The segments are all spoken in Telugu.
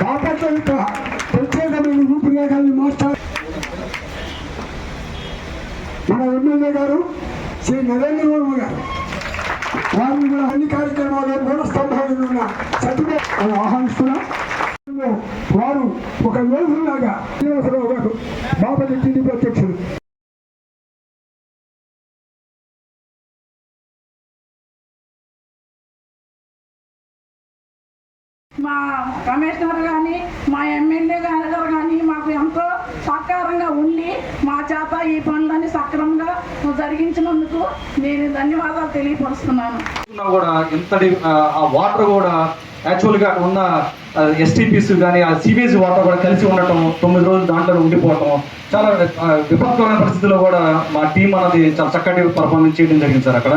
బాపట్ల యొక్క ప్రత్యేకమైన రూపురేఖల్ని మన ఎమ్మెల్యే గారు శ్రీ నరేంద్ర వర్మ గారు వారిని కూడా అన్ని కార్యక్రమాలు మూల స్తంభాలను ఉన్న ఆహ్వానిస్తున్నాం వారు ఒక యోధులాగా శ్రీనివాసరావు గారు మా కమిషనర్ కానీ మా ఎమ్మెల్యే గారు కానీ మాకు ఎంతో సహకారంగా ఉండి మా చేత ఈ పనులన్నీ సక్రమంగా జరిగించినందుకు నేను ధన్యవాదాలు తెలియపరుస్తున్నాను. కూడా ఇంతటి ఆ, వాటర్ కూడా యాక్చువల్గా ఉన్న ఎస్టీపీస్ కానీ ఆ సిబిఎస్ వాటర్ కూడా కలిసి ఉండటం తొమ్మిది రోజులు దాంట్లో ఉండిపోవటం చాలా విపత్కరమైన పరిస్థితుల్లో కూడా మా టీం అనేది చాలా చక్కటి పర్ఫార్మెన్స్ చేయడం జరిగింది సార్ అక్కడ.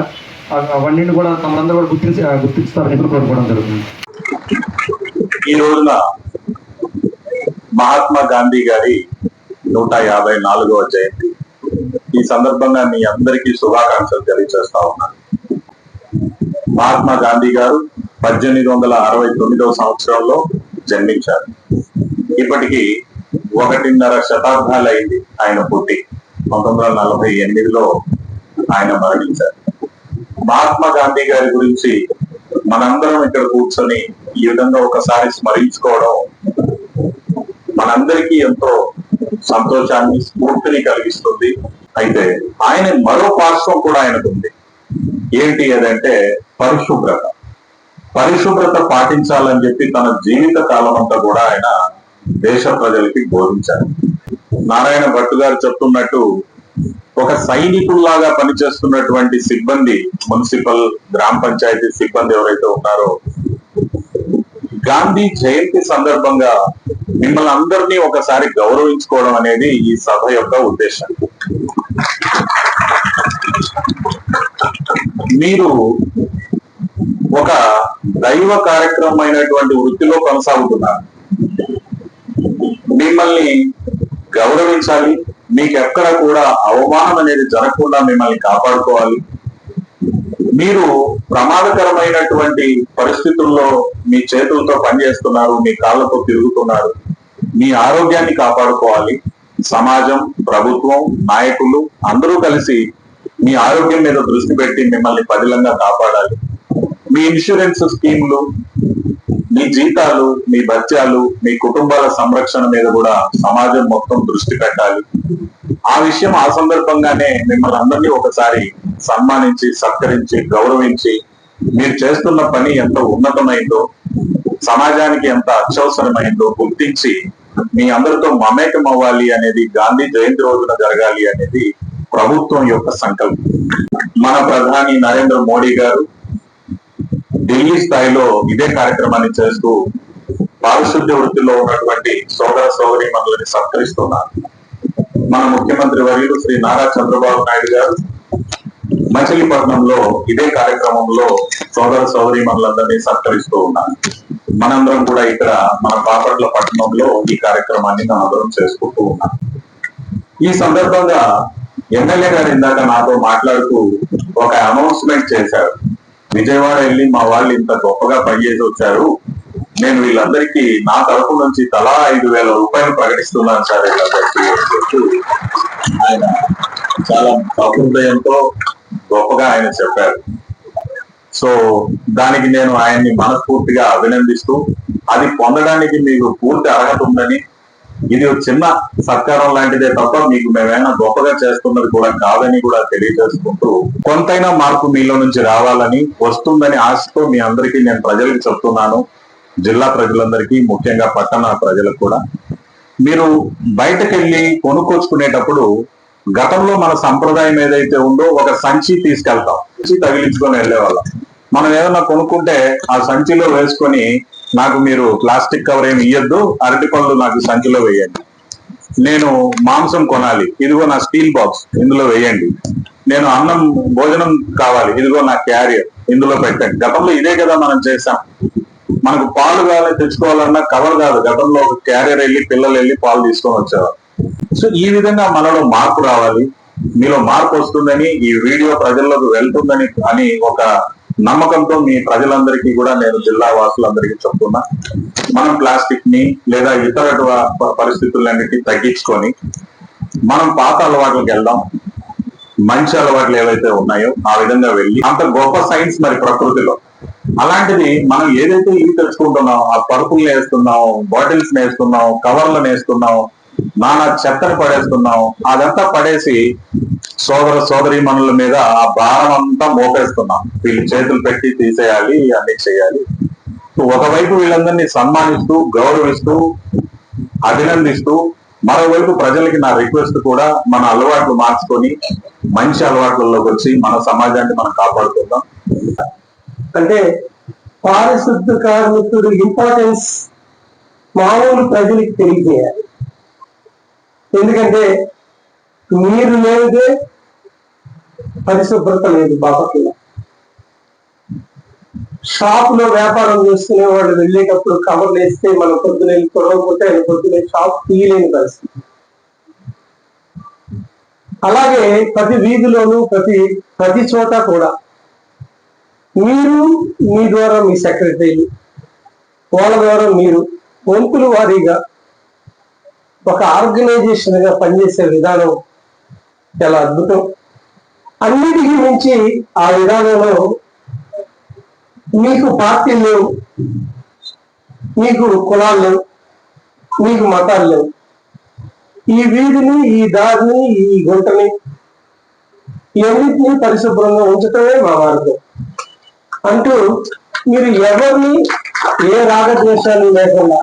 ఆ- అవన్నీ కూడా తమరందరూ కూడా గుర్తించి గుర్తిస్తారని కోరుకోవడం జరుగుతుంది. ఈ రోజున మహాత్మా గాంధీ గారి నూట యాభై నాలుగవ జయంతి. ఈ సందర్భంగా మీ అందరికీ శుభాకాంక్షలు తెలియజేస్తా ఉన్నాను మహాత్మా గాంధీ గారు పద్దెనిమిది వందల అరవై తొమ్మిదవ సంవత్సరంలో జన్మించారు. ఇప్పటికి ఒకటిన్నర శతాబ్దాలు అయింది ఆయన పుట్టి. పంతొమ్మిది వందల నలభై ఎనిమిదిలో ఆయన మరణించారు. మహాత్మా గాంధీ గారి గురించి మనందరం ఇక్కడ కూర్చొని ఈ విధంగా ఒకసారి స్మరించుకోవడం మనందరికీ ఎంతో సంతోషాన్ని స్ఫూర్తిని కలిగిస్తుంది. అయితే ఆయన మరో పార్శ్వం కూడా ఆయనకు ఉంది. ఏంటి అదంటే పరిశుభ్రత. పరిశుభ్రత పాటించాలని చెప్పి తన జీవిత కాలం అంతా కూడా ఆయన దేశ ప్రజలకి బోధించారు. నారాయణ భట్టు గారు చెప్తున్నట్టు ఒక సైనికుల్లాగా పనిచేస్తున్నటువంటి సిబ్బంది మున్సిపల్ గ్రామ పంచాయతీ సిబ్బంది ఎవరైతే ఉన్నారో గాంధీ జయంతి సందర్భంగా మిమ్మల్ని అందరినీ ఒకసారి గౌరవించుకోవడం అనేది ఈ సభ యొక్క ఉద్దేశం. మీరు ఒక దైవ కార్యక్రమమైనటువంటి వృత్తిలో కొనసాగుతున్నారు. మిమ్మల్ని గౌరవించాలి మీకు ఎక్కడ కూడా అవమానం అనేది జరగకుండా మిమ్మల్ని కాపాడుకోవాలి. మీరు ప్రమాదకరమైనటువంటి పరిస్థితుల్లో మీ చేతులతో పనిచేస్తున్నారు మీ కాళ్ళతో తిరుగుతున్నారు. మీ ఆరోగ్యాన్ని కాపాడుకోవాలి. సమాజం ప్రభుత్వం నాయకులు అందరూ కలిసి మీ ఆరోగ్యం మీద దృష్టి పెట్టి మిమ్మల్ని పదిలంగా కాపాడాలి. మీ ఇన్సూరెన్స్ స్కీమ్లు మీ జీతాలు మీ భత్యాలు మీ కుటుంబాల సంరక్షణ మీద కూడా సమాజం మొత్తం దృష్టి పెట్టాలి. ఆ విషయం ఆ సందర్భంగానే మిమ్మల్ని అందరినీ ఒకసారి సన్మానించి సత్కరించి గౌరవించి మీరు చేస్తున్న పని ఎంత ఉన్నతమైందో సమాజానికి ఎంత అత్యవసరమైందో గుర్తించి మీ అందరితో మమేకం అవ్వాలి అనేది గాంధీ జయంతి రోజున జరగాలి అనేది ప్రభుత్వం యొక్క సంకల్పం. మన ప్రధాని నరేంద్ర మోడీ గారు ఢిల్లీ స్థాయిలో ఇదే కార్యక్రమాన్ని చేస్తూ పారిశుద్ధ్య వృత్తిలో ఉన్నటువంటి సోదర సోదరి మనల్ని సత్కరిస్తున్నారు. మన ముఖ్యమంత్రి వర్యులు శ్రీ నారా చంద్రబాబు నాయుడు గారు మచిలీపట్నంలో ఇదే కార్యక్రమంలో సోదర సోదరి మనలందరినీ సత్కరిస్తూ ఉన్నారు మనందరం కూడా ఇక్కడ మన బాపట్ల పట్టణంలో ఈ కార్యక్రమాన్ని మనందరం చేసుకుంటూ ఉన్నాం. ఈ సందర్భంగా ఎమ్మెల్యే గారు ఇందాక నాతో మాట్లాడుతూ ఒక అనౌన్స్మెంట్ చేశారు. విజయవాడ వెళ్ళి మా వాళ్ళు ఇంత గొప్పగా పనిచేసి వచ్చారు. నేను వీళ్ళందరికీ నా తరపు నుంచి తలా ఐదు వేల రూపాయలు ప్రకటిస్తున్నాను సార్ వీళ్ళందరికీ ఆయన చాలా సహృదయంతో గొప్పగా ఆయన చెప్పారు. సో దానికి నేను ఆయన్ని మనస్ఫూర్తిగా అభినందిస్తూ అది పొందడానికి మీకు పూర్తి అర్హత ఉందని ఇది ఒక చిన్న సత్కారం లాంటిదే తప్ప మీకు మేమైనా గొప్పగా చేస్తున్నది కూడా కాదని కూడా తెలియజేసుకుంటూ కొంతైనా మార్పు మీలో నుంచి రావాలని వస్తుందని ఆశతో మీ అందరికీ నేను ప్రజలకు చెప్తున్నాను. జిల్లా ప్రజలందరికీ ముఖ్యంగా పట్టణ ప్రజలకు కూడా. మీరు బయటకెళ్ళి కొనుక్కొచ్చుకునేటప్పుడు గతంలో మన సంప్రదాయం ఏదైతే ఉందో ఒక సంచి తీసుకెళ్తాం. సంచి తగిలించుకొని వెళ్ళేవాళ్ళం. మనం ఏదైనా కొనుక్కుంటే ఆ సంచిలో వేసుకొని నాకు మీరు ప్లాస్టిక్ కవర్ ఏమి ఇయ్యొద్దు అరటి పళ్ళు నాకు సంచిలో వేయండి. నేను మాంసం కొనాలి ఇదిగో నా స్టీల్ బాక్స్ ఇందులో వేయండి. నేను అన్నం భోజనం కావాలి ఇదిగో నా క్యారియర్ ఇందులో పెట్టండి. గతంలో ఇదే కదా మనం చేసాం మనకు పాలు కావాలి తెచ్చుకోవాలన్నా కవర్ కాదు. గతంలో ఒక క్యారియర్ వెళ్ళి పిల్లలు వెళ్ళి పాలు తీసుకొని వచ్చేవారు. సో ఈ విధంగా మనలో మార్పు రావాలి. మీలో మార్పు వస్తుందని ఈ వీడియో ప్రజల్లోకి వెళ్తుందని అని ఒక నమ్మకంతో మీ ప్రజలందరికీ కూడా నేను జిల్లా వాసులందరికీ చెప్తున్నా. మనం ప్లాస్టిక్ని లేదా ఇతర పరిస్థితులన్నిటి తగ్గించుకొని మనం పాత అలవాట్లకు వెళ్దాం. మంచి అలవాట్లు ఏవైతే ఉన్నాయో ఆ విధంగా వెళ్ళి అంత గొప్ప సైన్స్ మరి ప్రకృతిలో. అలాంటిది మనం ఏదైతే ఇవి తెచ్చుకుంటున్నాం ఆ పరుపులు వేస్తున్నాం బాటిల్స్ వేస్తున్నాం కవర్లను వేస్తున్నాం నానా చెత్తను పడేస్తున్నాం అదంతా పడేసి సోదర సోదరి మనుల మీద ఆ భారం అంతా మోపేస్తున్నాం. వీళ్ళు చేతులు పెట్టి తీసేయాలి అన్ని చేయాలి. ఒకవైపు వీళ్ళందరినీ సన్మానిస్తూ గౌరవిస్తూ అభినందిస్తూ మరోవైపు ప్రజలకి నా రిక్వెస్ట్ కూడా మన అలవాట్లు మార్చుకొని మంచి అలవాట్లలోకి వచ్చి మన సమాజాన్ని మనం కాపాడుకుందాం. అంటే పారిశుద్ధ కార్మికుడు ఇంపార్టెన్స్ మామూలు ప్రజలకు తెలియజేయాలి. ఎందుకంటే నీరు లేనిదే పరిశుభ్రత లేదు బాపట్ల షాప్లో వ్యాపారం చేసుకునే వాళ్ళు వెళ్ళేటప్పుడు కవర్లు వేస్తే మనం పొద్దున వెళ్ళి కొనకపోతే ఆయన పొద్దున షాప్ తీయలేని పరిస్థితి. అలాగే ప్రతి వీధిలోనూ ప్రతి ప్రతి చోట కూడా మీరు మీ ద్వారా మీ సెక్రటరీలు వాళ్ళ ద్వారా మీరు వంతులు వారీగా ఒక ఆర్గనైజేషన్గా పనిచేసే విధానం చాలా అద్భుతం. అన్నిటికీ మించి ఆ విధానంలో మీకు పార్టీలు లేవు మీకు కులాలు లేవు మీకు మతాలు లేవు. ఈ వీధిని ఈ దారిని ఈ గుంటని ఇవన్నిటిని పరిశుభ్రంగా ఉంచటమే మా మార్గం. అంటూ మీరు ఎవరిని ఏ రాగద్వేషాలు లేకుండా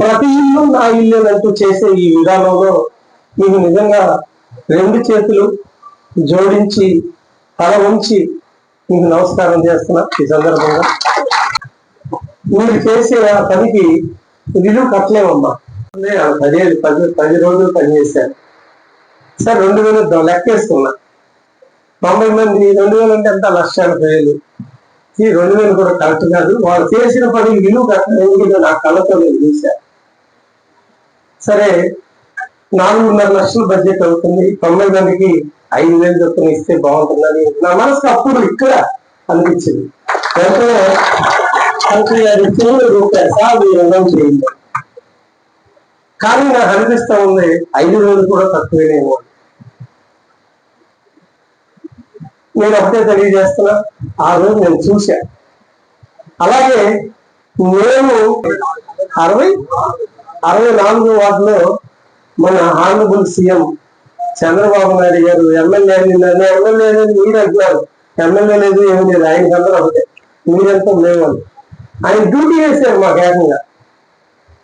ప్రతి ఇల్లు నా ఇల్లు అంటూ చేసే ఈ విధానంలో మీకు నిజంగా రెండు చేతులు జోడించి తల ఉంచి మీకు నమస్కారం చేస్తున్నా ఈ సందర్భంగా. మీరు చేసే ఆ పనికి విలువ కట్టలేమమ్మా. పదిహేను పది పది రోజులు పనిచేశారు సార్ రెండు వేలు లెక్కేసుకున్నా. తొంభై మంది రెండు వేలు అంటే ఎంత? లక్ష ఎనభై వేలు. ఈ రెండు వేలు కూడా కరెక్ట్ కాదు. వాళ్ళు చేసిన పని విలువ కట్టలేదు నా కళ్ళతో నేను చూశాను సరే నాలుగున్నర లక్షల బడ్జెట్ అవుతుంది. తొంభై మందికి ఐదు వేలు చొప్పున ఇస్తే బాగుంటుందని నా మనసు అప్పుడు ఇక్కడ అనిపించింది. వెంటనే మంత్రి గారు చిన్న రూపాయలు సార్ మీరు చేయండి. కానీ నాకు అనిపిస్తా ఉంది ఐదు వేలు కూడా తక్కువేనేమో నేను ఒకటే తెలియజేస్తున్నా ఆ రోజు నేను చూశాను అలాగే నేను అరవై అరవై నాలుగో వార్డులో మన ఆనరబుల్ సీఎం చంద్రబాబు నాయుడు గారు ఎమ్మెల్యే నన్ను ఎమ్మెల్యే అనేది మీరు అంటున్నారు. ఎమ్మెల్యే లేదు ఏమి లేదు. ఆయనకి అందరూ ఒకటే. మీరంతా మేము అని ఆయన డ్యూటీ వేశారు మాకు ఏకంగా.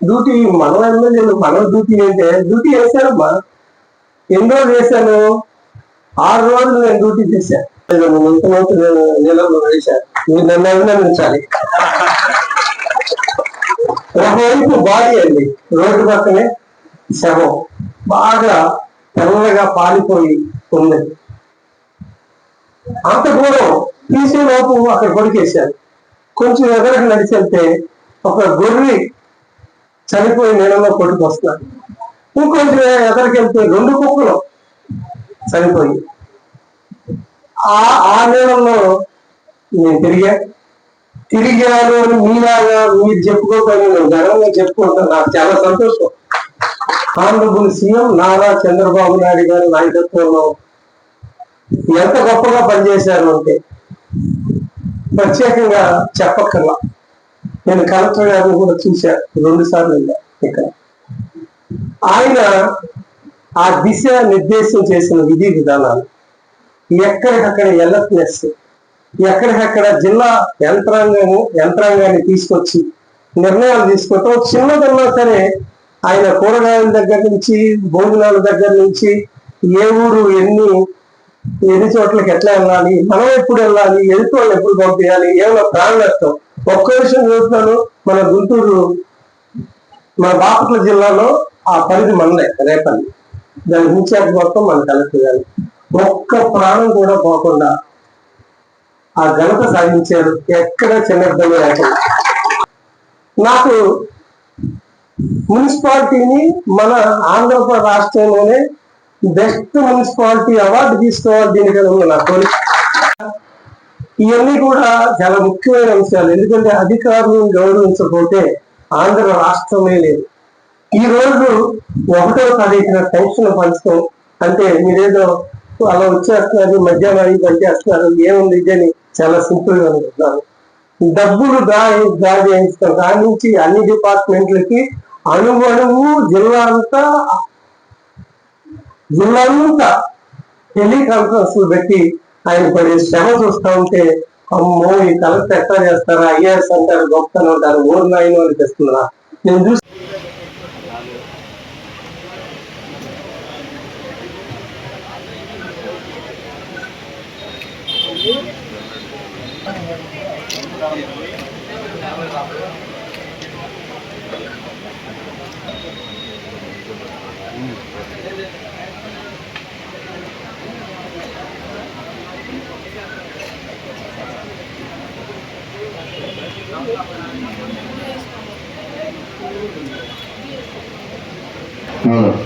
డ్యూటీ మన ఎమ్మెల్యేలు మన డ్యూటీ అంటే డ్యూటీ వేశారమ్మా. ఎన్ని రోజులు వేశాను ఆరు రోజులు నేను డ్యూటీ చేశాను ఇంతమంది నీళ్ళలో వేశాను మీరు నన్ను అభినందించాలి. ఒకవైపు బాడీ అండి. రోడ్డు పక్కనే శవం. బాగా తెల్లగా పాలిపోయి ఉంది. అంత దూరం తీసే లోపు అక్కడ కొడికేశారు కొంచెం ఎదరకు నడిచెళ్తే ఒక గొర్రె చనిపోయి నీళ్ళలో కొట్టుకొస్తున్నారు ఇంకొంచెం ఎదరికి వెళ్తే రెండు కుక్కలు చనిపోయి. ఆ ఆ నీళ్ళలో నేను తిరిగా తిరిగాను అని మీలాగా మీరు చెప్పుకోకపోయినా నేను గర్వంగా చెప్పుకుంటాను నాకు చాలా సంతోషం. ఆంధ్రప్రదేశ్ సీఎం నారా చంద్రబాబు నాయుడు గారి నాయకత్వంలో ఎంత గొప్పగా పనిచేశారు అంటే ప్రత్యేకంగా చెప్పక్కర్లా. నేను కలెక్టర్ గారిని కూడా చూశాను రెండు సార్లు ఇక్కడ. ఆయన ఆ దిశ నిర్దేశం చేసిన విధి విధానాలు ఎక్కడికక్కడ ఎలర్ట్నెస్ ఎక్కడికక్కడ జిల్లా యంత్రాంగము యంత్రాంగాన్ని తీసుకొచ్చి నిర్ణయాలు తీసుకోవటం చిన్నదన్నా సరే ఆయన కూరగాయల దగ్గర నుంచి భోజనాల దగ్గర నుంచి ఏ ఊరు ఎన్ని ఎన్ని చోట్లకి ఎట్లా వెళ్ళాలి మనం ఎప్పుడు వెళ్ళాలి ఎదుటి వాళ్ళు ఎప్పుడు పంపించాలి ఏమైనా ప్రాణ నష్టం. ఒక్క విషయం చూస్తున్నాను మన గుంటూరు మన బాపట్ల జిల్లాలో ఆ పరిధి మనదే రేపల్లి దాని ఇన్ఛార్జ్ మొత్తం మన కలెక్టర్ గారు ఒక్క ప్రాణం కూడా పోకుండా ఆ ఘనత సాధించారు. ఎక్కడ చిన్న లేకుండా నాకు మున్సిపాలిటీని మన ఆంధ్రప్రదేశ్ రాష్ట్రంలోనే బెస్ట్ మున్సిపాలిటీ అవార్డు తీసుకోవాలి దీనికన్నా ఉంది నా కోరిక. ఇవన్నీ కూడా చాలా ముఖ్యమైన అంశాలు. ఎందుకంటే అధికారులను గౌరవించకపోతే ఆంధ్ర రాష్ట్రమే లేదు. ఈ రోజు ఒకటో తారీఖున పెన్షన్ పంచడం అంటే మీరేదో అలా వచ్చేస్తున్నారు మధ్యాహ్నం ఐదు పనిచేస్తున్నారు ఏముంది అని చాలా సింపుల్గా అనుకుంటున్నాను డబ్బులు డ్రా డ్రా చేయించడం దాని నుంచి అన్ని డిపార్ట్మెంట్లకి అణువణువు జిల్లా అంతా జిల్లా అంతా టెలికాన్ఫరెన్స్ పెట్టి ఆయన పడే శ్రమ చూస్తూ ఉంటే అమ్మో ఈ కలెక్టర్ ఎట్లా చేస్తారా? ఐఏఎస్ అంటారు గొప్పతనం అంటారు ఊరు నాయన అనిపిస్తున్నారా నేను చూసి Mm.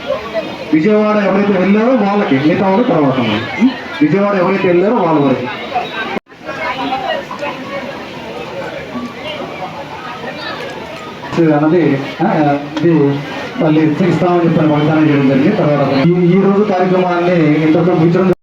విజయవాడ ఎవరైతే వెళ్ళారో వాళ్ళకి మిగతా వాళ్ళు తర్వాత విజయవాడ ఎవరైతే వెళ్ళారో వాళ్ళ వరకు. అన్నది ఇది మళ్ళీ ఇస్తామని చెప్పిన వాగ్దానం చేయడం జరిగింది. తర్వాత ఈ- ఈ రోజు కార్యక్రమాన్ని ఇంతకు ముగించడం